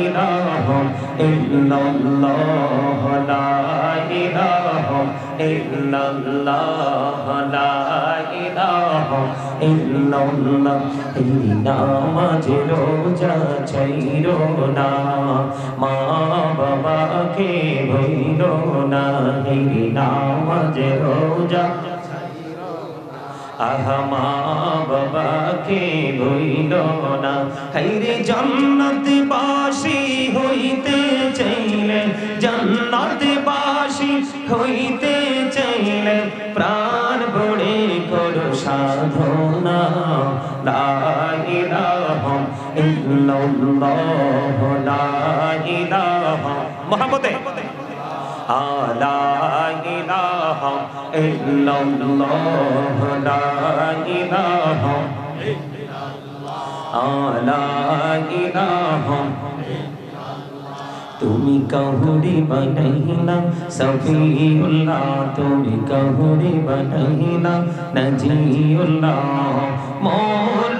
إله إلا الله لا إله إلا الله لا إله إلا الله إنا مجروجا چيرونا ما بابا کے بھیرونا إنا مجروجا রোজা আহমা বাবাকে ভইল না। হাইরে জান্নাত বাসি হইতে চাইলে জান্নাত বাসি হইতে চাইলে প্রাণ বড়ে করো সাধনা। লা ইলাহা ইল্লাল্লাহ, লা ইলাহা। মোহাম্মদে লা ইলাহা ইল্লাল্লাহ লা ইলাহা ইল্লাল্লাহ লা ইলাহা তুমি কাহুরি বনাইলা সফিউল্লাহ, তুমি কাহুরি বনাইলা নজিউল্লাহ মোর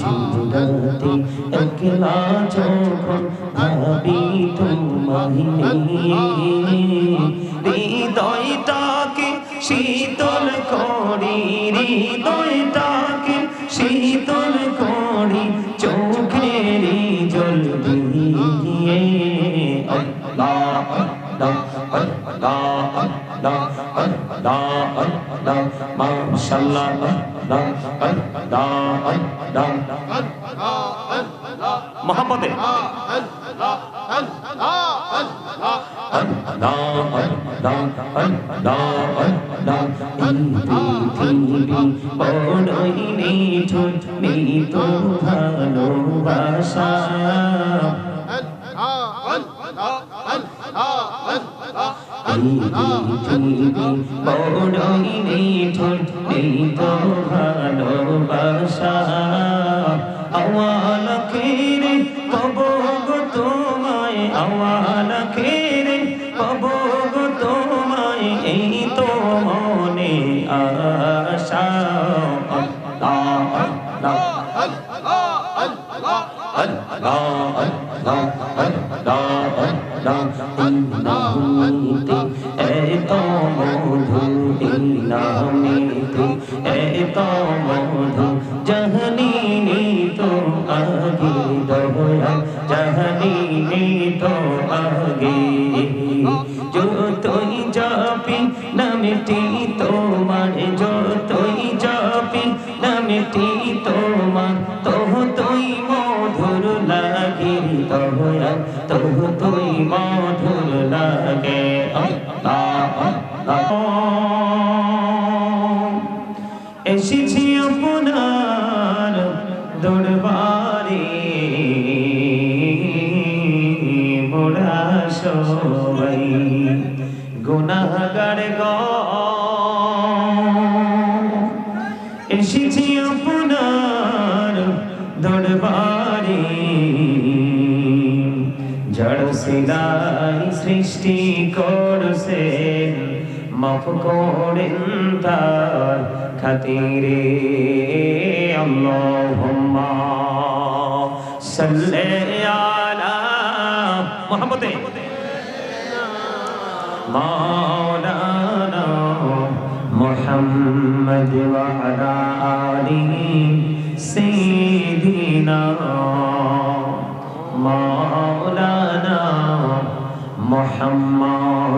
জুড়াতে একলা যখন ভাবি তোমায় হৃদয়টাকে শীতল আল্লাহ মোহাম্মদে ভালোবাসা নামিতে এত মধুর নামিতে এত এসেছি আপনার দরবারে। মোরা সবাই গুনাহগার গ এসেছি আপনার দরবারে। সিলাই সৃষ্টি করছেন, মাফ করেন তার খাতিরে আল্লাহুম্মা সাল্লি আলা মুহাম্মাদে মাওলানা মুহাম্মদ ওয়া আলা আলিহি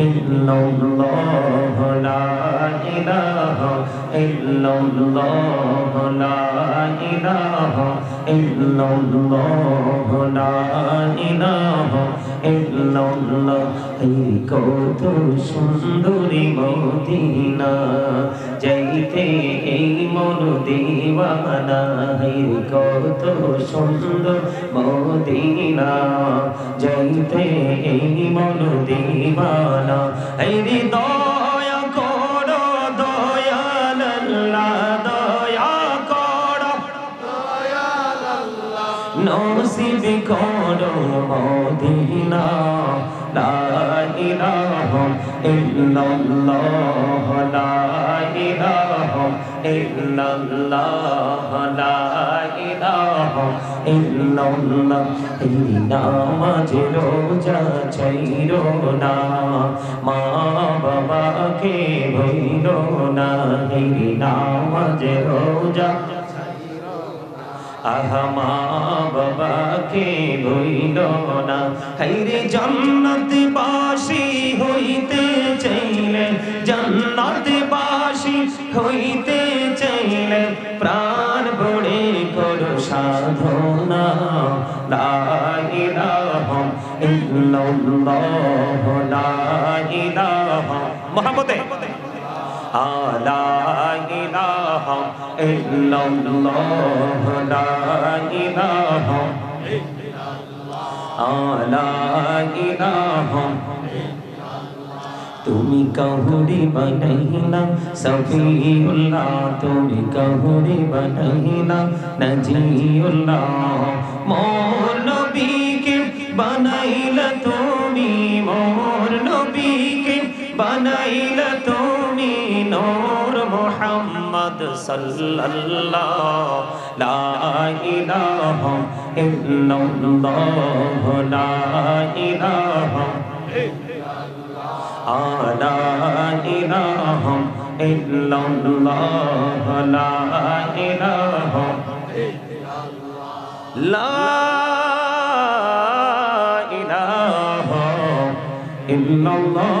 إلا الله لا ইলাহা ইল্লাল্লাহ, লা ইলাহা ইল্লাল্লাহ, লা ইলাহা ইল্লাল্লাহ। এই কত সুন্দরী মদিনা, যাইতে এই মন দিওয়ানা। এই কত সুন্দর মদিনা, যাইতে এই মন দিওয়ানা। এই দ নসিব করো মদিনা, লা ইলাহা ইল্লাল্লাহ, লা ইলাহা ইল্লাল্লাহ, লা ইলাহা ইল্লাল্লাহ। এই নামাজ রোজা ছাইরো না, মা বাবাকে ভইলো না। এই নামাজ রোজা আহমা বাবাকে ভইল না? হাইরে জান্নাত বাসি হইতে চাইলে জান্নাত বাসি হইতে চাইলে প্রাণ বড়ে করো সাধনা। লা ইল্লাল্লাহ, লা ইলাহা। লা ইলাহা ইল্লাল্লাহ লা ইলাহা ইল্লাল্লাহ লা ইলাহা তুমি কাহুরি বনাইনা সফিউল্লাহ, তুমি কাহুরি বনাইনা নজিউল্লাহ। মোর নবীকে বনাইলা তুমি, মোর নবীকে বনাইলা তুমি। নূর মোহাম্মদ সাল্লাল্লাহ লা ইলাহা ইল্লাল্লাহ লা ইলাহা লা ইলাহা ইল্লাল্লাহ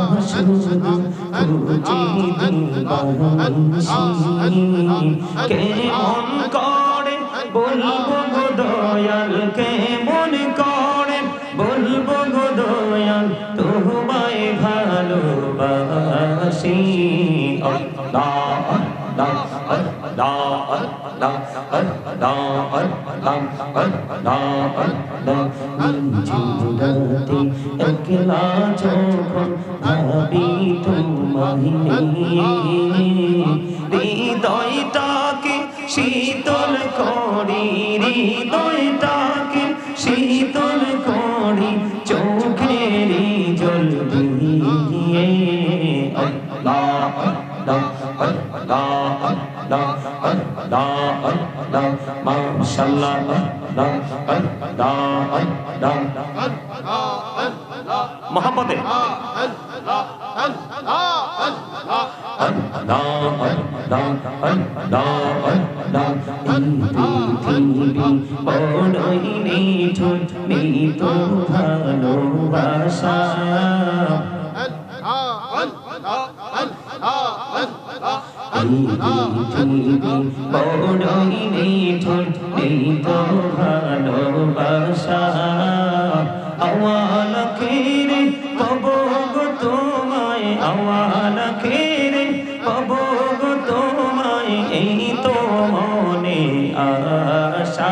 কেমন করে বলব দয়াল কেমন একলা যখন ভাবি তোমায় হৃদয়টাকে শীতল করি da mashallah da kan da kan da kan da kan da mohabbat ভালোবাসা বড়ই নিত ভালোবাসা আওয়াল খেরে কব গো তোমায় আওয়াল খেরে কব গো তোমায় এই তো মনে আশা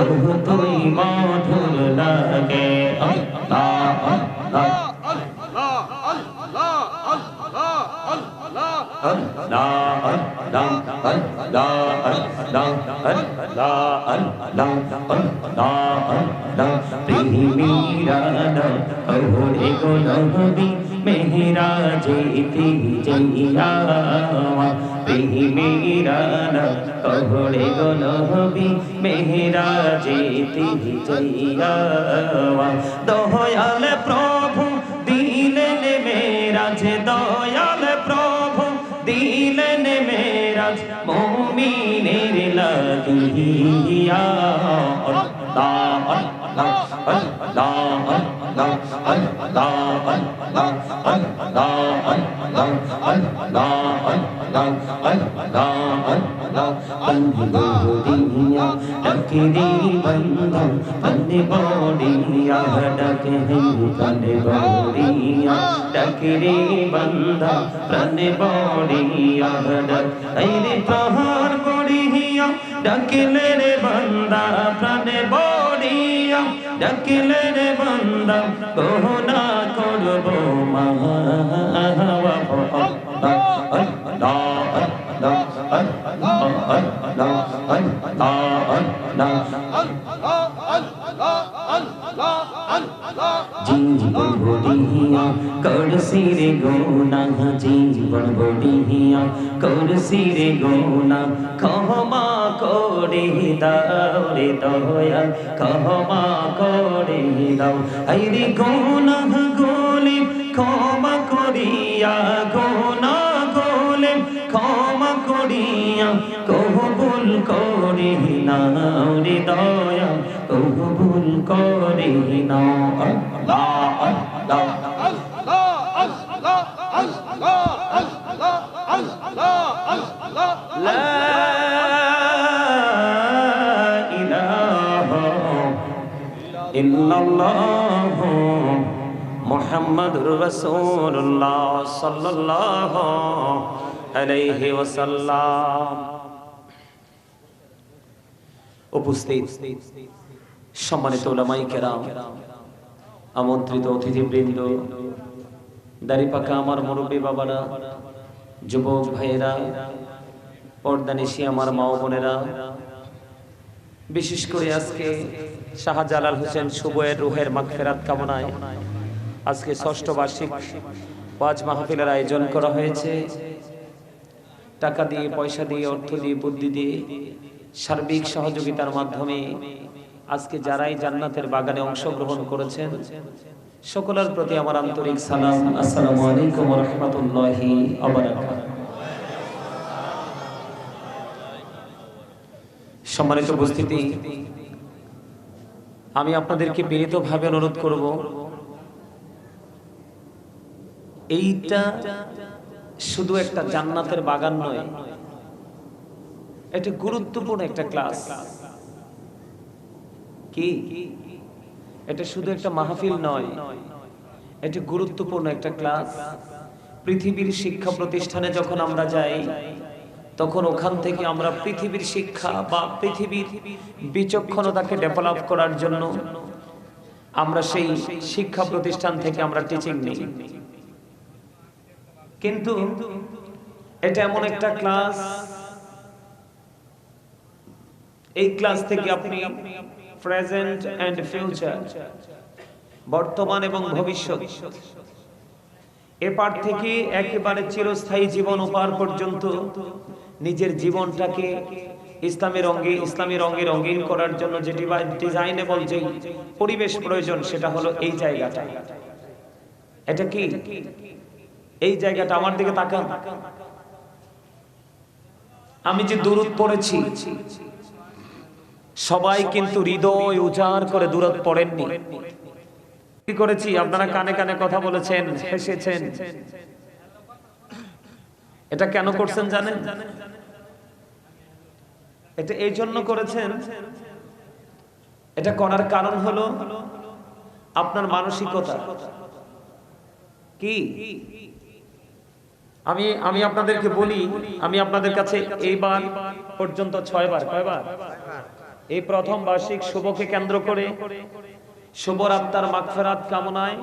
তবু তুই মধুর লাগে আল্লাহ আল্লাহ আল্লাহ আল্লাহ আল্লাহ আল্লাহ আল্লাহ মেহরা যেতে যাইয়া তুই মেহরানা কবরে গলহবি মেহরা যেতে চাইয়া দয়াল প্রভু দিলেন মেরাজ দয়াল প্রভু দিলেন মেরাজ মমিনের লাগিয়া অল্লাহ অল্লাহ অল্লাহ অল্লাহ অল্লাহ बोलिया डकरी बंदो बंद बोलिया डक बंद बोलिया डकरी बंदो बंद बोलिया डक अरे प्रहार बोलिया डकले रे बंदा प्राण बोलिया डकले জীবন বড়িয়া করছি রে গোনা জীবন বড়িয়া করছি রে গোনা ক্ষমা করে দাও রে দয়া ক্ষমা করে দাও আই রে গোনা গোলে ক্ষমা করিয়া গোনা গোলে ক্ষমা করিয়া কবুল করি না হৃদয় কবুল করি না আল্লাহ আল্লাহ আল্লাহ আল্লাহ আল্লাহ আল্লাহ আল্লাহ উপস্থিত সম্মানিত ওলামাই কেরাম, আমন্ত্রিত অতিথিবৃন্দ দাড়ি পাকা আমার মুরব্বী বাবারা, যুবক ভাইয়েরা পর্দানিশি আমার মা বোনেরা, বিশেষ করে আজকে শাহজালাল হোসেন শুভয়ের রুহের মাগফেরাত কামনায় আজকে ষষ্ঠ বার্ষিক পাঁচ মাহফিলের আয়োজন করা হয়েছে। টাকা দিয়ে, পয়সা দিয়ে, অর্থ দিয়ে, বুদ্ধি দিয়ে সার্বিক সহযোগিতার মাধ্যমে আজকে যারাই জান্নাতের বাগানে অংশগ্রহণ করেছেন, সকলের প্রতি আমার আন্তরিক সালাম। আসসালামু আলাইকুম রাহমাতুল্লাহি সম্মানিত উপস্থিতি, আমি আপনাদেরকে বিনীতভাবে অনুরোধ করব, এইটা শুধু একটা জান্নাতের বাগান নয় এটা গুরুত্বপূর্ণ একটা ক্লাস কি? এটা শুধু একটা মাহফিল নয়, এটা গুরুত্বপূর্ণ একটা ক্লাস পৃথিবীর শিক্ষা প্রতিষ্ঠানে যখন আমরা যাই, তখন ওখান থেকে আমরা পৃথিবীর শিক্ষা বা পৃথিবীর বিচক্ষণতাকে ডেভেলপ করার জন্য আমরা সেই শিক্ষা প্রতিষ্ঠান থেকে আমরা টিচিং নিই। কিন্তু এটা এমন একটা ক্লাস এই ক্লাস থেকে আপনি প্রেজেন্ট এন্ড ফিউচার বর্তমান এবং ভবিষ্যৎ এপার থেকে একেবারে চিরস্থায়ী জীবন উপার পর্যন্ত নিজের জীবনটাকে ইসলামের রঙে, ইসলামী রঙে রঙিন করার জন্য যেটি যে ডিজাইনেবল যে পরিবেশ প্রয়োজন, সেটা হলো এই জায়গাটা। এটা কি? এই জায়গাটা আমার দিকে তাকান। আমি যে দূরত পড়েছি সবাই কিন্তু হৃদয় উজাড় করে দূরত পড়েননি। কি করেছি? আপনারা কানে কানে কথা বলেছেন, হেসেছেন। এটা কেন করছেন জানেন? এটা এই জন্য করেছেন, এটা করার কারণ হলো আপনার মানসিকতা। কি? আমি আমি আপনাদেরকে বলি, আমি আপনাদের কাছে এইবার পর্যন্ত ছয়বার, কয়বার? এই প্রথম বার্ষিক শুভকে কেন্দ্র করে শুভর আত্মার মাগফেরাত কামনায়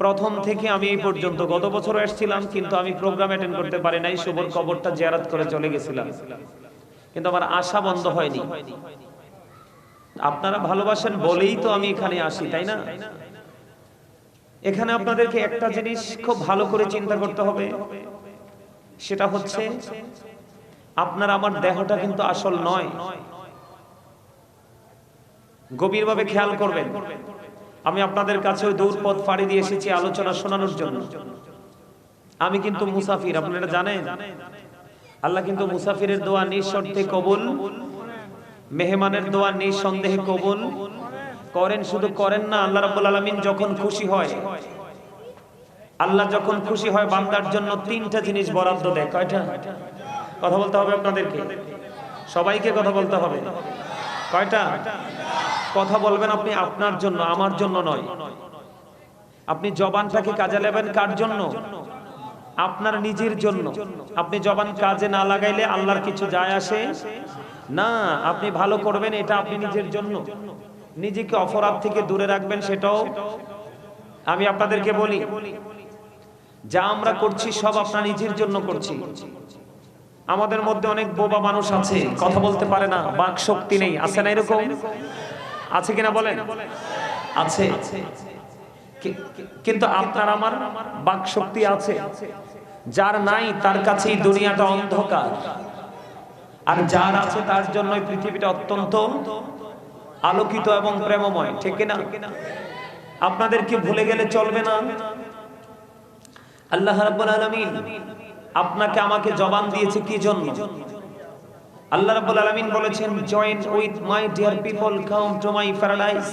প্রথম থেকে আমি এই পর্যন্ত গত বছর এসেছিলাম, কিন্তু আমি প্রোগ্রাম অ্যাটেন্ড করতে পারি নাই, শুভর কবরটা জিয়ারত করে চলে গেছিলাম। কিন্তু আমার আশা বন্ধ হয়নি। আপনারা ভালোবাসেন বলেই তো আমি এখানে আসি, তাই না? এখানে আপনাদেরকে একটা জিনিস খুব ভালো করে চিন্তা করতে হবে, সেটা হচ্ছে আপনার, আমার দেহটা কিন্তু আসল নয়। গভীরভাবে খেয়াল করবেন। আমি আপনাদের কাছে ওই দূর পথ দিয়ে এসেছি আলোচনা শোনানোর জন্য। আমি কিন্তু মুসাফির, আপনারা জানেন? আল্লাহ কিন্তু মুসাফিরের দোয়া নিঃশর্তে কবুল, মেহমানের দোয়া নিঃসন্দেহে কবুল। করেন শুধু করেন না, আল্লাহ রাব্বুল আলামিন যখন খুশি হয়, আল্লাহ যখন খুশি হয় বান্দার জন্য তিনটা জিনিস বরাদ্দ দেয়। কয়টা? কথা বলতে হবে আপনাদেরকে। সবাইকে কথা বলতে হবে। কয়টা? কথা বলবেন আপনি আপনার জন্য, আমার জন্য নয়। আপনি জবানটাকে কাজে নেবেন কার জন্য? আপনার নিজের জন্য। আপনি জবান কাজে না লাগাইলে আল্লাহর কিছু যায় আসে? না, আপনি ভালো করবেন, এটা আপনি নিজের জন্য। নিজেকে অপরাধ থেকে দূরে রাখবেন, সেটাও আমি আপনাদেরকে বলি। যা আমরা করছি, সব আপনার নিজের জন্য করছি। আমাদের মধ্যে অনেক বোবা মানুষ আছে, কথা বলতে পারে না, বাক শক্তি নেই, আছে না এরকম? আছে কিনা বলেন? আছে। কিন্তু আপনার আমার বাক শক্তি আছে। যার নাই, তার কাছে দুনিয়াটা অন্ধকার। আর যার আছে, তার জন্য পৃথিবীটা অত্যন্ত আলোকিত এবং প্রেমময়, ঠিক না আপনাদেরকে ভুলে গেলে চলবে না? আল্লাহ রাব্বুল আলামিন আপনাকে আমাকে জবান দিয়েছে কি জন্য? আল্লাহ রাব্বুল আলামিন বলেছেন joint with my dear people come to my paradise